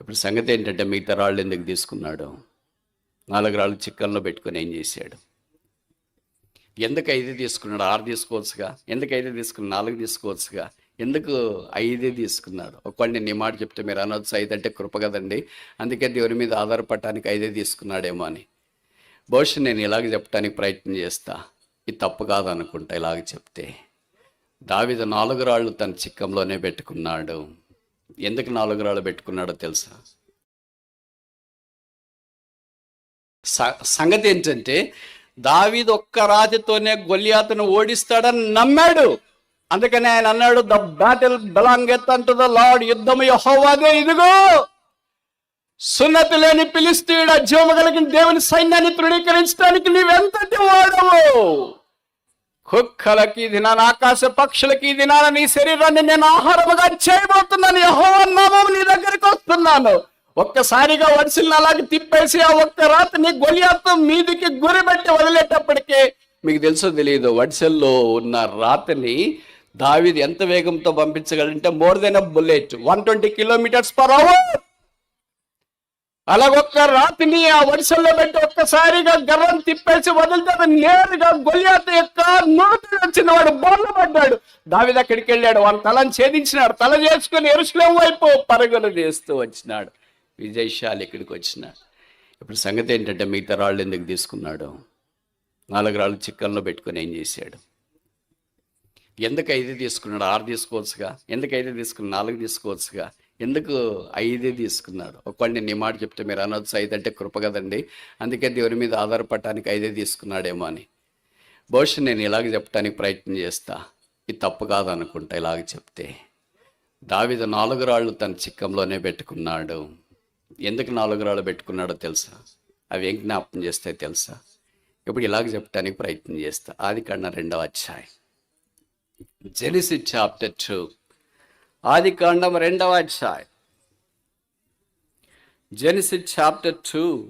ఇప్పుడు సంగతి ఏంటంటే మిగతా రాళ్ళు ఎందుకు తీసుకున్నాడు? నాలుగు రాళ్ళు చిక్కన్లో పెట్టుకొని ఏం చేశాడు? ఎందుకు ఐదు తీసుకున్నాడు? ఆరు తీసుకోవచ్చుగా? ఎందుకు ఐదు తీసుకున్నాడు? నాలుగు తీసుకోవచ్చుగా? ఎందుకు ఐదే తీసుకున్నాడు? ఒకవేళ నేను ఈ మాట చెప్తే మీరు అనొచ్చు ఐదు అంటే కృప కదండి. అందుకే దేవుని మీద ఆధారపడటానికి ఐదే తీసుకున్నాడేమో అని. బహుశా నేను ఇలాగ చెప్పడానికి ప్రయత్నం చేస్తా. ఇది తప్పు కాదనుకుంటా ఇలాగ చెప్తే. దావిద నాలుగు రాళ్ళు తన చిక్కంలోనే పెట్టుకున్నాడు. ఎందుకు నాలుగు రాళ్ళు పెట్టుకున్నాడో తెలుసా? సంగతి ఏంటంటే దావీదు ఒక్క రాతితోనే గొల్లియాతను ఓడిస్తాడని నమ్మాడు. అందుకని ఆయన అన్నాడు the battle belongeth unto the Lord యుద్ధము యహోవాదే. ఇదిగో సున్నతి లేని పిలిస్తీయుడు అజ్యోమ కలిగిన దేవుని సైన్యాన్ని తృణీకరించడానికి నీవెంతటి వాడవు? కుక్కలకి ఈ దినాన ఆకాశ పక్షులకి ఈ దినాన నీ శరీరాన్ని నేను ఆహారముగా చేయబోతున్నాను. యెహోవా నీ దగ్గరికి వస్తున్నాను. ఒక్కసారిగా వడిసిల్ని అలాగే తిప్పేసి ఆ ఒక్క రాత్రిని గొలియాతో మీదికి గురి పెట్టి వదిలేటప్పటికే మీకు తెలుసో తెలియదు వడిసెల్లో ఉన్న రాత్రిని దావిది ఎంత వేగంతో పంపించగలంటే more than a bullet. One twenty kilometres per hour. అలాగొక్క రాతిని ఆ వడిసల్లో పెట్టి ఒక్కసారిగా గర్వం తిప్పేసి వదిలితే నేరుగా గొలియాత యొక్క నోటి వచ్చిన వాడు బోర్ల పడ్డాడు దావిది వెళ్ళాడు. వాళ్ళ తలని ఛేదించినాడు. తల చేసుకుని ఎరుసలం వైపు పరుగులు చేస్తూ వచ్చినాడు. విజయశాలి ఇక్కడికి వచ్చినాడు. ఇప్పుడు సంగతి ఏంటంటే మిగతా రాళ్ళు ఎందుకు తీసుకున్నాడు? నాలుగు రాళ్ళు చిక్కన్లో పెట్టుకొని ఏం చేశాడు? ఎందుకు ఐదు తీసుకున్నాడు? ఆరు తీసుకోవచ్చుగా? ఎందుకు ఐదు తీసుకున్నాడు? నాలుగు తీసుకోవచ్చుగా? ఎందుకు ఐదే తీసుకున్నాడు ఒకవేళ నేను మాట చెప్తే మీరు అనొచ్చు ఐదు అంటే కృప కదండి. అందుకే దేవుని మీద ఆధారపడటానికి ఐదే తీసుకున్నాడేమో అని. బహుశా నేను ఇలాగ చెప్పడానికి ప్రయత్నం చేస్తా. ఇది తప్పు కాదనుకుంటా ఇలాగ చెప్తే. దావిద నాలుగు రాళ్ళు తన చిక్కంలోనే పెట్టుకున్నాడు. ఎందుకు నాలుగు రాళ్ళు పెట్టుకున్నాడో తెలుసా? అవి ఏం జ్ఞాపకం చేస్తాయి తెలుసా? ఇప్పుడు ఇలాగ చెప్పడానికి ప్రయత్నం చేస్తా. ఆది కన్నా రెండవ అధ్యాయం. Genesis chapter two. ఆది కాండం రెండవ అధ్యాయం. Genesis chapter two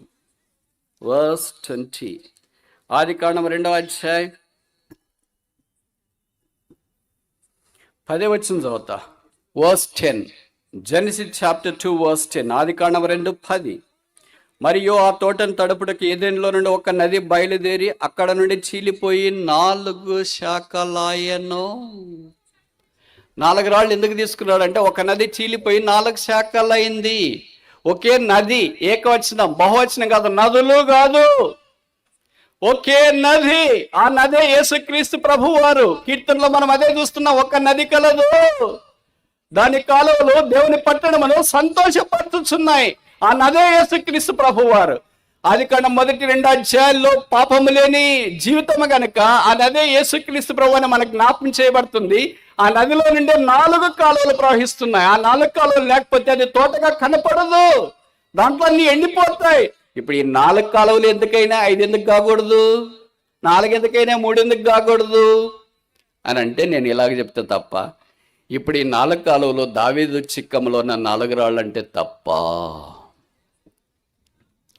verse twenty ఆది కాండం రెండవ అధ్యాయం. పదే వచ్చిన చదువుతా. Verse ten Genesis chapter two verse ten ఆది కాండం రెండు పది. మరియు ఆ తోటను తడుపుటకు ఏదైనాలో నుండి ఒక నది బయలుదేరి అక్కడ నుండి చీలిపోయి నాలుగు శాఖలాయను. నాలుగు రాళ్ళు ఎందుకు తీసుకున్నాడు అంటే ఒక నది చీలిపోయి నాలుగు శాఖలైంది. ఒకే నది ఏకవచనం బహువచనం కాదు నదులు కాదు. ఒకే నది ఆ నదే యేసుక్రీస్తు ప్రభు వారు కీర్తనలో మనం అదే చూస్తున్నాం ఒక నది కలదు. దాని కాలువలు దేవుని పట్టణమును సంతోషపడుతున్నాయి ఆ నదే యేసుక్రీస్తు ప్రభు వారు అది కన్నా మొదటి రెండు అధ్యాయాల్లో పాపము లేని జీవితము కనుక ఆ నదే యేసుక్రీస్తు ప్రభు అని మనకు జ్ఞాపం చేయబడుతుంది. ఆ నదిలో నుండి నాలుగు కాలువలు ప్రవహిస్తున్నాయి. ఆ నాలుగు కాలువలు లేకపోతే అది తోటగా కనపడదు. దాంట్లో అన్ని ఎండిపోతాయి. ఇప్పుడు ఈ నాలుగు కాలువలు ఎందుకైనా ఐదు ఎందుకు కాకూడదు? నాలుగు ఎందుకైనా మూడు ఎందుకు కాకూడదు? అని అంటే నేను ఇలాగ చెప్తే తప్ప ఇప్పుడు ఈ నాలుగు కాలువలో దావీదు చిక్కంలో ఉన్న నాలుగు రాళ్ళు అంటే తప్ప.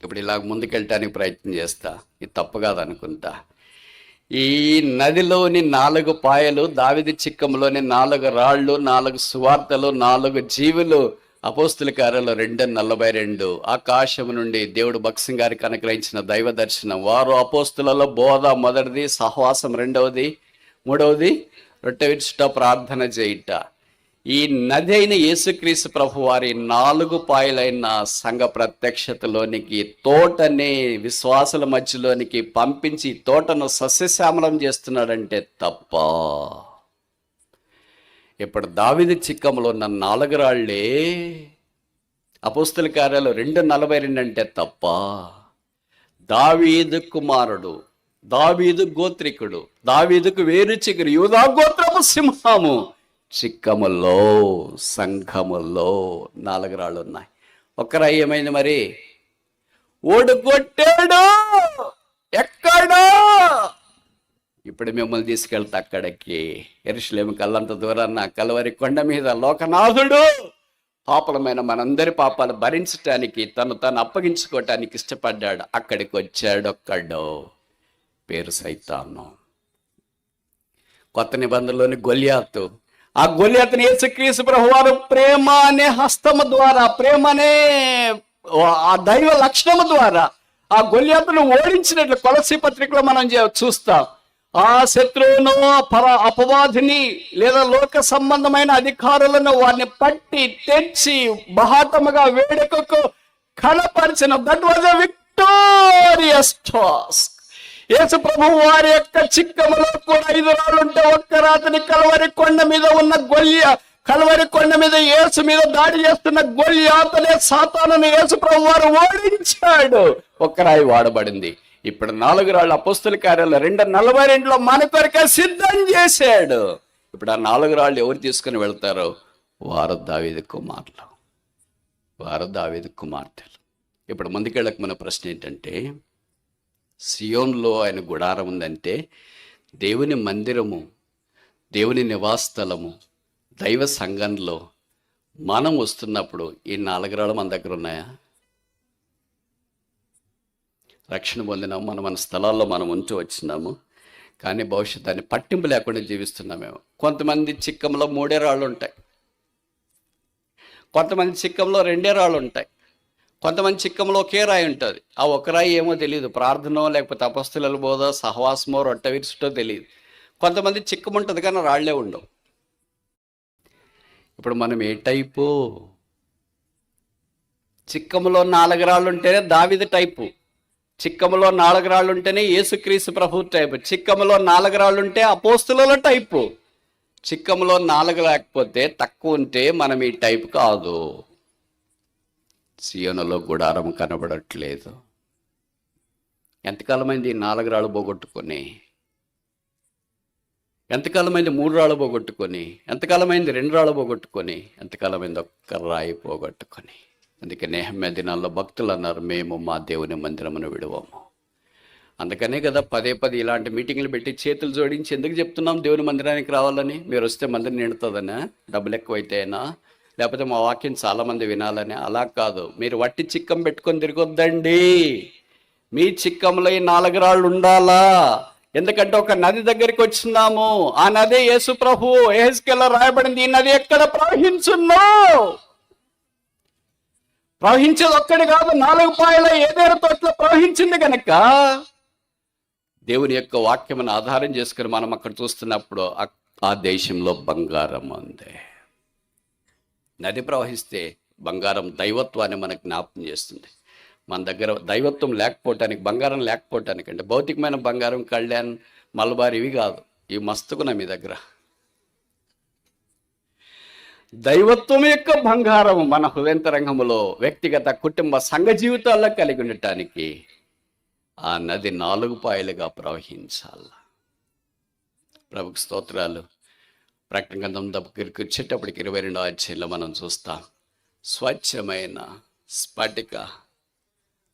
ఇప్పుడు ఇలా ముందుకెళ్ళటానికి ప్రయత్నం చేస్తా. ఇది తప్పు కాదనుకుంటా. ఈ నదిలోని నాలుగు పాయలు దావిది చిక్కంలోని నాలుగు రాళ్ళు నాలుగు సువార్తలు నాలుగు జీవులు అపోస్తుల కార్యంలో రెండు నలభై రెండు. ఆకాశం నుండి దేవుడు భక్సింగ్ గారికి అనుగ్రహించిన దైవ దర్శనం. వారు అపోస్తులలో బోధ మొదటిది సహవాసం రెండవది మూడవది రొట్టె విరుచుట ప్రార్థన చేయుట. ఈ నది అయిన యేసుక్రీస్తు ప్రభు వారి నాలుగు పాయలైన సంఘ ప్రత్యక్షతలోనికి తోటని విశ్వాసుల మధ్యలోనికి పంపించి తోటను సస్యశ్యామలం చేస్తున్నాడంటే తప్ప. ఇప్పుడు దావిది చిక్కంలో ఉన్న నాలుగు రాళ్ళే అపోస్తుల కార్యాలు రెండు నలభై రెండు అంటే తప్ప. దావీదు కుమారుడు దావీదు గోత్రికుడు దావీదుకు వేరు చిగురు యూదా గోత్రము సింహము చిక్కములో సంఘములో నాలుగు రాళ్ళు ఉన్నాయి ఒక్కరా ఏమైంది మరి? ఓడుకొట్టాడు ఎక్కడా? ఇప్పుడు మిమ్మల్ని తీసుకెళ్తా అక్కడికి. ఎరుషులేమి కళ్ళంత దూరాన్న కలవరి కొండ మీద లోకనాథుడు పాపలమైన మనందరి పాపాలు భరించటానికి తను తను అప్పగించుకోవటానికి ఇష్టపడ్డాడు. అక్కడికి వచ్చాడు ఒక్కడు. పేరు సైతాను. కొత్త నిబంధనలోని గొల్యాతు. ఆ గొలియతని యేసుక్రీస్తు ప్రభు వారు ప్రేమ అనే హస్తము ద్వారా ప్రేమ అనే ఆ దైవ లక్షణము ద్వారా ఆ గొలియతను ఓడించినట్లు కొలసి పత్రికలో మనం చూస్తాం. ఆ శత్రువును పర అపవాదిని లేదా లోక సంబంధమైన అధికారులను వారిని పట్టి తెచ్చి బహాటముగా వేడుకకు కనపరిచిన that was a victorious task. Yesu ప్రభు వారి యొక్క చిక్కములో కూడా ఐదు రాళ్ళుంటే ఒక్క రాత్రి కలవరి కొండ మీద ఉన్న గొల్య కలవరి కొండ మీద యేసు మీద దాడి చేస్తున్న గొల్యాతనే సాతానని యేసు ప్రభు వారు ఓడించాడు. ఒక్క రాయి వాడబడింది. ఇప్పుడు నాలుగు రాళ్ళు అపస్తుల కార్యాలు రెండు నలభై రెండులో మన కొరకే సిద్ధం చేశాడు. ఇప్పుడు ఆ నాలుగు రాళ్ళు ఎవరు తీసుకుని వెళ్తారు? వారు దావీదు కుమారులు. వారు దావీదు కుమార్తెలు. ఇప్పుడు ముందుకెళ్ళక మన ప్రశ్న ఏంటంటే సియోన్లో ఆయన గుడారం ఉందంటే దేవుని మందిరము దేవుని నివాసస్థలము దైవ సంఘంలో మనం వస్తున్నప్పుడు ఈ నాలుగరాలు మన దగ్గర ఉన్నాయా? రక్షణ పొందినాము మనం మన స్థలాల్లో మనం ఉంచి వచ్చినాము. కానీ భవిష్యత్ దాన్ని పట్టింపు లేకుండా జీవిస్తున్నామేమో కొంతమంది చిక్కంలో మూడే రాళ్ళు ఉంటాయి. కొంతమంది చిక్కంలో రెండే రాళ్ళు ఉంటాయి. కొంతమంది చిక్కంలో ఒకే రాయి ఉంటుంది. ఆ ఒక రాయి ఏమో తెలియదు ప్రార్థనో లేకపోతే అపస్తుల బోధ సహవాసమో రొట్టె విరుచుటో తెలియదు కొంతమంది చిక్కం ఉంటుంది కానీ రాళ్ళే ఉండవు. ఇప్పుడు మనం ఏ టైపు? చిక్కములో నాలుగు రాళ్ళు ఉంటేనే దావిద టైపు. చిక్కములో నాలుగు రాళ్ళు ఉంటేనే యేసుక్రీస్తు ప్రభు టైపు. చిక్కములో నాలుగు రాళ్ళు ఉంటే అపోస్తులలో టైపు. చిక్కములో నాలుగు లేకపోతే తక్కువ ఉంటే మనం ఈ టైపు కాదు. సియోనలో గుడారం కనబడట్లేదు. ఎంతకాలమైంది నాలుగు రాళ్ళు పోగొట్టుకొని? ఎంతకాలమైంది మూడు రాళ్ళు పోగొట్టుకొని? ఎంతకాలమైంది రెండు రాళ్ళు పోగొట్టుకొని? ఎంతకాలమైంది ఒక్క రాయి పోగొట్టుకొని? అందుకే నేహమ్య దినాల్లో భక్తులు అన్నారు మేము మా దేవుని మందిరమును విడవము. అందుకనే కదా పదే పదే ఇలాంటి మీటింగ్లు పెట్టి చేతులు జోడించి ఎందుకు చెప్తున్నాం దేవుని మందిరానికి రావాలని? మీరు వస్తే మందిరం నిండుతుందనా? డబ్బులు ఎక్కువైతేనా లేకపోతే మా వాక్యం చాలామంది వినాలని. అలా కాదు. మీరు వట్టి చిక్కం పెట్టుకొని తిరగొద్దండి. మీ చిక్కంలో ఈ నాలుగు రాళ్ళు ఉండాలా? ఎందుకంటే ఒక నది దగ్గరికి వచ్చినాము. ఆ నది యేసు ప్రభు రాయబడింది. ఈ నది ఎక్కడ ప్రవహించున్నో ప్రవహించేది ఒక్కడి కాదు నాలుగు పాయల ఏదేరు తోటలో ప్రవహించింది కనుక దేవుని యొక్క వాక్యమును ఆధారం చేసుకుని మనం అక్కడ చూస్తున్నప్పుడు ఆ- ఆ దేశంలో బంగారం ఉంది. నది ప్రవహిస్తే బంగారం దైవత్వాన్ని మనకు జ్ఞాపకం చేస్తుంది. మన దగ్గర దైవత్వం లేకపోవటానికి బంగారం లేకపోవటానికి అంటే భౌతికమైన బంగారం కళ్యాణ్ మలబార్ ఇవి కాదు. ఇవి మస్తుకున మీ దగ్గర. దైవత్వం యొక్క బంగారం మన హృదయంతరంగంలో వ్యక్తిగత కుటుంబ సంఘ జీవితాల్లో కలిగి ఉండటానికి ఆ నది నాలుగు పాయలుగా ప్రవహించాల. ప్రభుకి స్తోత్రాలు. ప్రకటన గ్రంథం దగ్గరికి వచ్చేటప్పటికి ఇరవై రెండో అధ్యాయంలో మనం చూస్తాం. స్వచ్ఛమైన స్ఫటిక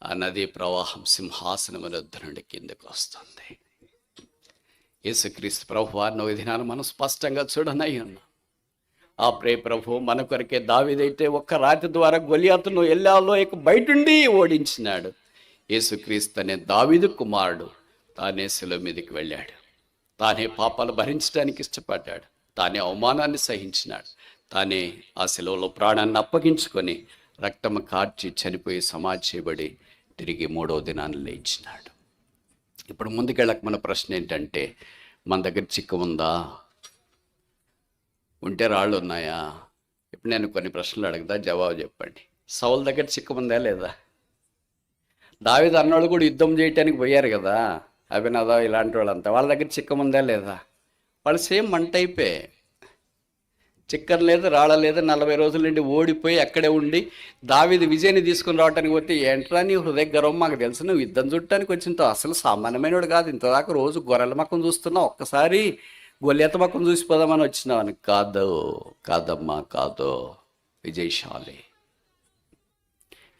ఆ నదీ ప్రవాహం సింహాసనం వద్ద నుండి కిందకు వస్తుంది. యేసుక్రీస్తు ప్రభు వారిని ఒక మనం స్పష్టంగా చూడనై ఉన్నాం. ఆ ప్రే ప్రభు మన కొరకే దావిదైతే ఒక్క రాతి ద్వారా గొలియాతను ఎల్లాలో బయటుండి ఓడించినాడు. యేసుక్రీస్తు అనే దావిదు కుమారుడు తానే శిలో మీదకి వెళ్ళాడు. తానే పాపాలు భరించడానికి ఇష్టపడ్డాడు. తానే అవమానాన్ని సహించినాడు. తానే ఆ సెలవులో ప్రాణాన్ని అప్పగించుకొని రక్తము కార్చి చనిపోయి సమాధి చేయబడి తిరిగి మూడో దినాన్ని లేచినాడు. ఇప్పుడు ముందుకెళ్ళక మన ప్రశ్న ఏంటంటే మన దగ్గర చిక్కు ఉందా? ఉంటే రాళ్ళు ఉన్నాయా? ఇప్పుడు నేను కొన్ని ప్రశ్నలు అడుగుదా జవాబు చెప్పండి. సౌల దగ్గర చిక్కు ఉందా లేదా? దావిద అన్నోళ్ళు కూడా యుద్ధం చేయటానికి పోయారు కదా. అభినద ఇలాంటి వాళ్ళంతా వాళ్ళ దగ్గర చిక్కం ఉందా లేదా? వాళ్ళు సేమ్ మన టైపే చిక్కర్ లేదు రాళ్ళ నలభై రోజుల నుండి ఓడిపోయి అక్కడే ఉండి దావిది విజయాన్ని తీసుకుని రావడానికి పోతే ఏంట్రా నీ హృదయ గర్వం? మాకు తెలుసు నువ్వు యుద్ధం చుట్టానికి వచ్చింతో అసలు సామాన్యమైనడు కాదు. ఇంతదాకా రోజు గొర్రెల మక్కం చూస్తున్నావు. ఒక్కసారి గొల్లెత మక్కం చూసిపోదామని వచ్చినావు అని కాదు కాదమ్మా కాదు. విజయశాలి.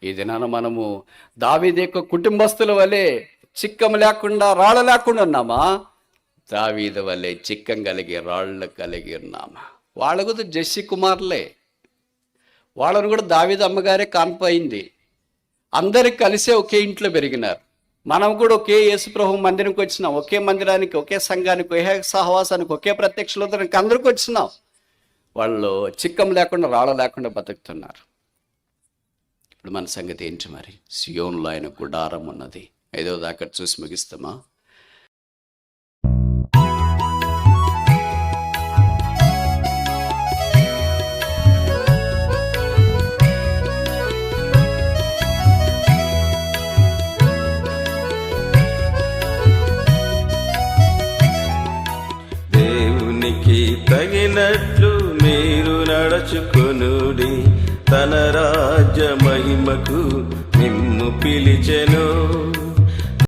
ఈ దినాన మనము దావిది యొక్క కుటుంబస్తుల వలె చిక్కం లేకుండా రాళ్ళ లేకుండా ఉన్నామా? దావీదు వలె చిక్కం కలిగి రాళ్ళు కలిగి ఉన్నామా. వాళ్ళ కూడా జస్సి కుమార్లే. వాళ్ళను కూడా దావీద అమ్మగారే కాన్పోయింది. అందరు కలిసే ఒకే ఇంట్లో పెరిగినారు. మనం కూడా ఒకే యేసుప్రభు మందిరంకి వచ్చినాం. ఒకే మందిరానికి ఒకే సంఘానికి ఒకే సహవాసానికి ఒకే ప్రత్యక్షలోకి అందరికి వచ్చినాం. వాళ్ళు చిక్కం లేకుండా రాళ్ళ లేకుండా బతుకుతున్నారు. ఇప్పుడు మన సంగతి ఏంటి మరి? సియోన్లో ఆయన గుడారం ఉన్నది. ఐదో దాకా చూసి ముగిస్తామా? నడుచుకొనుడి తన రాజ్య మహిమకు నిమ్ము పిలిచెను.